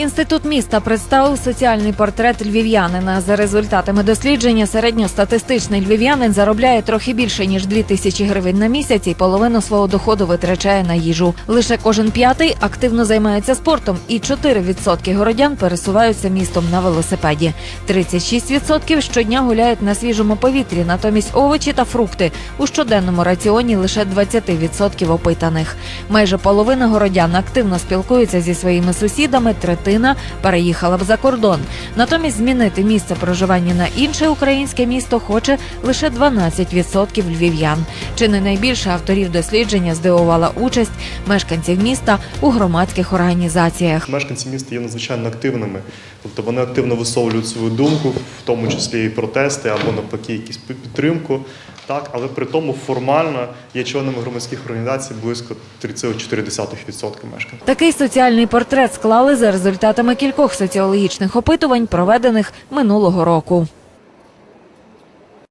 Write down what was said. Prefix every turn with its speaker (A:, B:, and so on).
A: Інститут міста представив соціальний портрет львів'янина. За результатами дослідження, середньостатистичний львів'янин заробляє трохи більше ніж 2 тисячі гривень на місяць і половину свого доходу витрачає на їжу. Лише кожен п'ятий активно займається спортом, і 4% городян пересуваються містом на велосипеді. 36% щодня гуляють на свіжому повітрі, натомість овочі та фрукти у щоденному раціоні лише 20% опитаних. Майже половина городян активно спілкуються зі своїми сусідами, третина переїхала б за кордон. Натомість змінити місце проживання на інше українське місто хоче лише 12% львів'ян. Чи не найбільше авторів дослідження здивувала участь мешканців міста у громадських організаціях.
B: Мешканці міста є надзвичайно активними, тобто вони активно висловлюють свою думку, в тому числі і протести або навпаки якісь пі- підтримку. Так, але при тому формально є членами громадських організацій близько 3,4% мешканців.
A: Такий соціальний портрет склали за результатами кількох соціологічних опитувань, проведених минулого року.